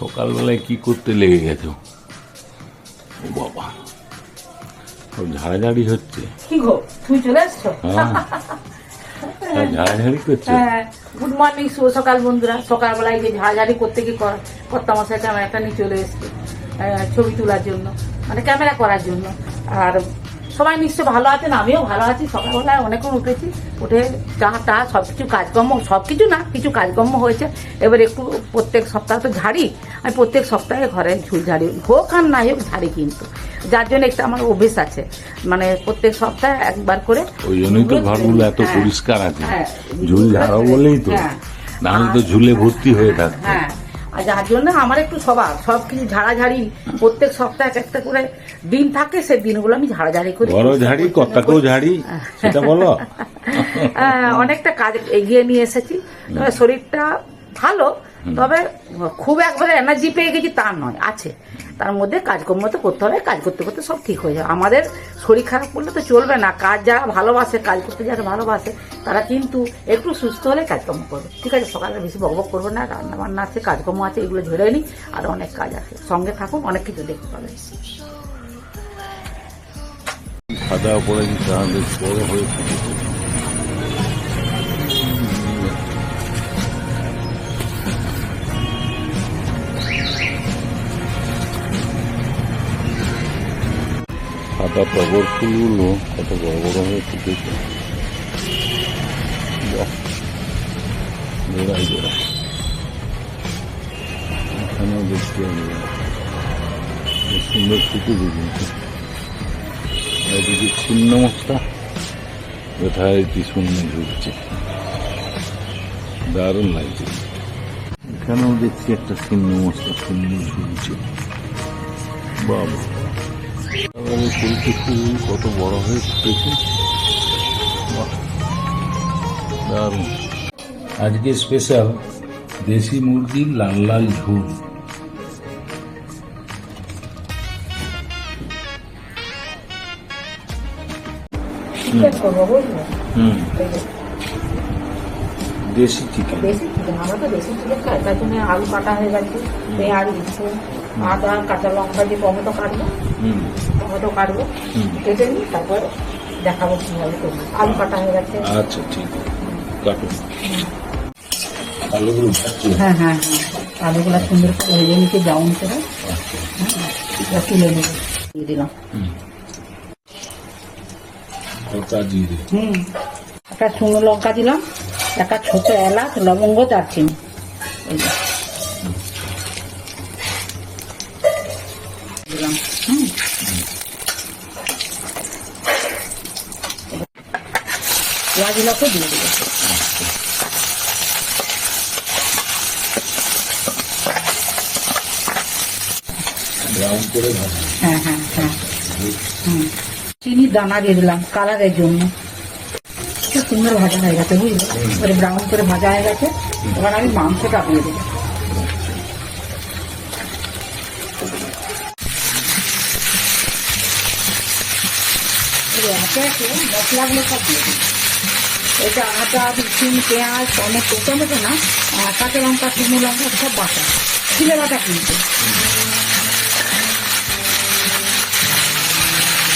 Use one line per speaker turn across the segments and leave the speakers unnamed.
সকালবেলায় কি করতে লেগে গেছো? ও বাবা। সব ঝাড়াঝাড়ি হচ্ছে।
কি গো তুমি চলে এসছো
ঝাড়াঝাড়ি করছে।
গুড মর্নিং শুভ সকাল বন্ধুরা। সকালবেলায় যে ঝাড়াঝাড়ি করতে গিয়ে কর্তামশাই ক্যামেরাটা নিয়ে চলে এসছে ছবি তোলার জন্য মানে ক্যামেরা করার জন্য। আর সবাই নিশ্চয় ভালো আছেন আমিও ভালো আছি। সকালবেলায় অনেকক্ষণ উঠেছি উঠে চা টা সব কিছু কাজকর্ম সব কিছু না কিছু কাজকর্ম হয়েছে। এবার একটু প্রত্যেক সপ্তাহে তো ঝাড়ি আমি প্রত্যেক সপ্তাহে ঘরে ঝুল ঝাড়ি হোক আর নাই হোক ঝাড়ি কিন্তু। যার জন্য একটা আমার অভ্যেস আছে মানে প্রত্যেক সপ্তাহে একবার করে
ওই জন্যই তো ঘরগুলো এত
হ্যাঁ,
পরিষ্কার আছে।
হ্যাঁ।
ঝুল ঝাড়াও বলেই তো
হ্যাঁ।
নাহলে তো ঝুলে ভর্তি হয়ে থাকতো।
হ্যাঁ আর যার জন্য আমার একটু সবার সব কিছু ঝাড়াঝাড়ি প্রত্যেক সপ্তাহে এক একটা করে দিন থাকে সেই দিনগুলো আমি ঝাড়াঝাড়ি করি।
বড় ঝাড়ি কর্তাকেও ঝাড়ি সেটা বলো।
অনেকটা কাজ এগিয়ে নিয়ে এসেছি। তবে শরীরটা ভালো তবে খুব একবারে এনার্জি পেয়ে গেছি তা নয় আছে। তার মধ্যে কাজকর্ম তো করতে হবে, কাজ করতে করতে সব ঠিক হয়ে যাবে। আমাদের শরীর খারাপ করলে তো চলবে না, কাজ যারা ভালোবাসে, কাজ করতে যারা ভালোবাসে, তারা কিন্তু একটু সুস্থ হলে কাজকর্ম করবে। ঠিক আছে, সকালে বেশি বকবক করব না রান্না বান্না আছে, কাজকর্ম আছে, এগুলো ঝেড়ে নিই, আর অনেক কাজ আছে। সঙ্গে থাকুন, অনেক কিছু দেখতে পাবেন।
বড় হয়ে সাদা টগর ফুলগুলো কত বড় বড় হয়ে ফুটেছে জোড়াই জোড়া এখানেও দেখছি আমি সুন্দর ফুটেছে কিন্তু এদিকে শূন্য মশলা যথারীতি শূন্য ঝুলছে দারুণ লাগছে এখানেও দেখছি একটা শূন্য মশলা শূন্য ঝুলছে বাবা কত বড় আজকে স্পেশাল দেশি মুরগির লাল লাল ঝুল। দেশি চিকেন
তার আলু কাটা হয়ে গেছে। পেঁয়াজ আদা, কাঁচা লঙ্কা দিয়ে টমেটো কাটবো। টমেটো কাটবো। কেটে নিই তারপর দেখাবো কীভাবে করব। আলু কাটা হয়ে গেছে।
আচ্ছা ঠিক কাটুন আলুগুলো
হ্যাঁ হ্যাঁ হ্যাঁ। আলুগুলো সুন্দর করে ভেজে নিতে ব্রাউন করে। হ্যাঁ তুলে নেব। দিলাম। হুম। একটা শুকনো লঙ্কা দিলাম একটা ছোট এলাচ লবঙ্গ দারচিনি। এই পেঁয়াজগুলোকে দিয়ে দেবো। হ্যাঁ হ্যাঁ হ্যাঁ। হুম। চিনির দানা দিয়ে দিলাম কালারের জন্য। খুব সুন্দর ভাজা হয়ে গেছে বুঝলে? এবারে ব্রাউন করে ভাজা হয়ে গেছে এবার আমি মাংসটা দিয়ে দেবো। একে একে মশলাগুলো সব দিয়ে দিই এটা আটা রসুন, পেঁয়াজ টমেটো টমেটো না কাঁচা লঙ্কা শুকনো লঙ্কা সব বাটা। ছিলে বাটা কিন্তু।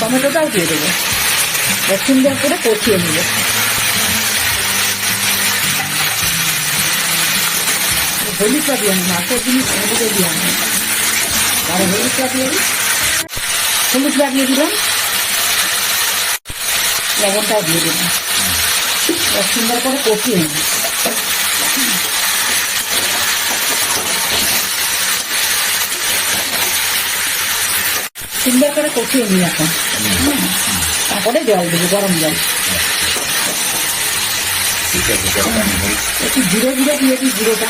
টমেটোটাও দিয়ে দেবো। সুন্দর করে কষিয়ে নেব। হলুদটা দিয়ে নেব। এত জিনিস হলুদে দিয়ে আনব আর হলুদটা দিয়ে দিই। হলুদটা দিয়ে দিলাম। লবণটাও দিয়ে দিলাম। সুন্দর করে কষিয়ে নেব সুন্দর করে কষিয়ে নিই এখন। তারপরে জল দেবো গরম জল। একটু জিরো জিরো দিয়ে দিই জিরোটা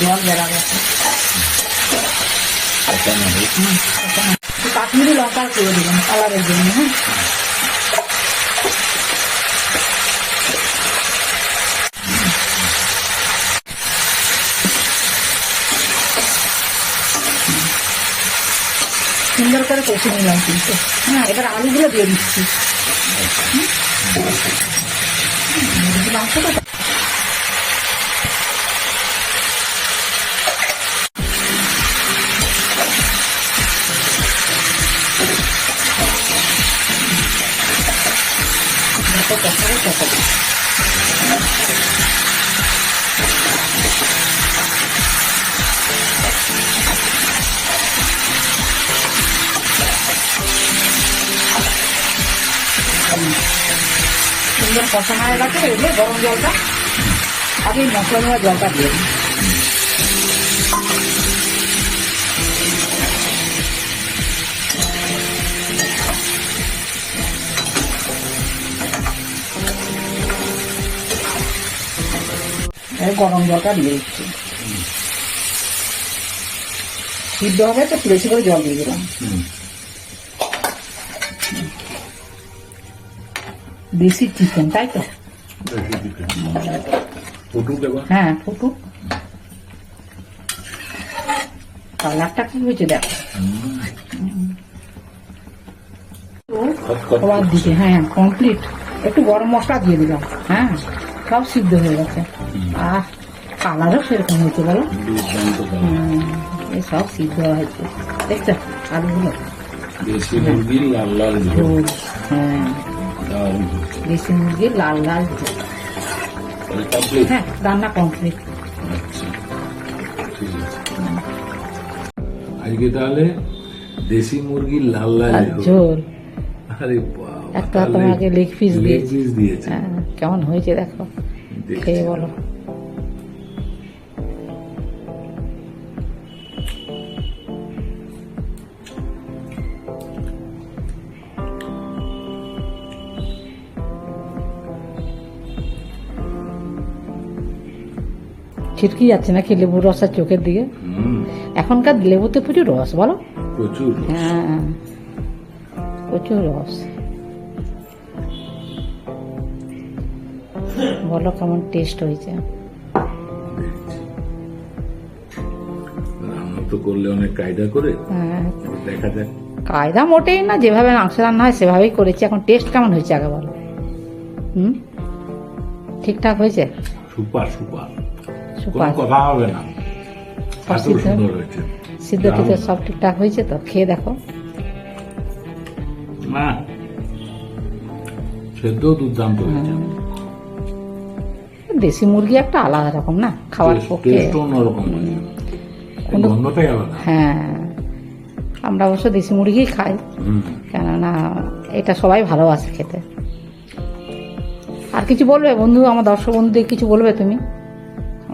জল বেড়াবে কাশ্মীরি লঙ্কা করে দিলাম কালারের জন্য হ্যাঁ সুন্দর করে কষে নিলাম কিন্তু হ্যাঁ এবার আলুগুলো দিয়ে দিচ্ছি দেখো কষাবো কষাবো সুন্দর কষানো হয়ে গেছে এগুলো গরম জলটা আগে মশলা দেওয়া জলটা দিয়ে গরম জলটা দিয়ে দিচ্ছি। সিদ্ধ হবে তো বেশি করে জল দিয়ে দিলাম। দেশি চিকেন তাই তো? হ্যাঁ ফুটুক। কালারটা কি হয়েছে দেখো।
খটখট
দিকে হ্যাঁ কমপ্লিট একটু গরম মশলা দিয়ে দিলাম হ্যাঁ। সব সিদ্ধ হয়ে গেছে। আর কালারও সেরকম হয়েছে বলো। সব সিদ্ধ হয়েছে দেখছ? আলুগুলো। হ্যাঁ। দেশি মুরগির লাল লাল
complete?
হ্যাঁ রান্না কমপ্লিট
আচ্ছা আছে। আজকে তাহলে দেশি মুরগির লাল লাল ঝোল। আরে
একটা তোমাকে লেগ পিস দিয়েছে। হ্যাঁ কেমন হয়েছে দেখো? খেয়ে বলো। ছিটকি যাচ্ছে নাকি লেবুর রস আর চোখের দিকে? এখনকার লেবুতে প্রচুর রস বলো।
প্রচুর
হ্যাঁ প্রচুর রস। বলো কেমন টেস্ট হয়েছে।
তো করলে অনেক কায়দা করে
হ্যাঁ।
দেখা যাক।
কায়দা মোটেই না যেভাবে মাংস রান্না হয় সেভাবেই করেছি এখন টেস্ট কেমন হয়েছে আগে বলো। হুম? ঠিকঠাক হয়েছে?
Super super.
সুপার।
কথা হবে না।
সিদ্ধ? টিদ্ধ সব ঠিকঠাক হয়েছে তো? খেয়ে দেখো।
না সেদ্ধ দুর্দান্ত হয়েছে।
দেশি মুরগি একটা আলাদা রকম না খাওয়ার পক্ষে।
আলাদা।
হ্যাঁ। আমরা অবশ্য দেশি মুরগিই খাই। কেননা এটা সবাই ভালোবাসে খেতে। আর কিছু বলবে বন্ধু আমার দর্শক বন্ধুদের কিছু বলবে তুমি?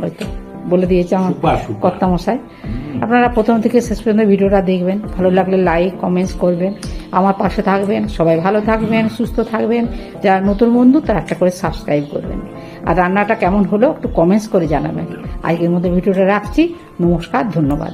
ওই তো বলে দিয়েছে আমার কর্তা মশাই আপনারা প্রথম থেকে শেষ পর্যন্ত ভিডিওটা দেখবেন। ভালো লাগলে লাইক কমেন্টস করবেন। আমার পাশে থাকবেন। সবাই ভালো থাকবেন সুস্থ থাকবেন। যারা নতুন বন্ধু তারা একটা করে সাবস্ক্রাইব করবেন। আর রান্নাটা কেমন হলো একটু কমেন্টস করে জানাবেন। আজকের মধ্যে ভিডিওটা রাখছি। নমস্কার ধন্যবাদ।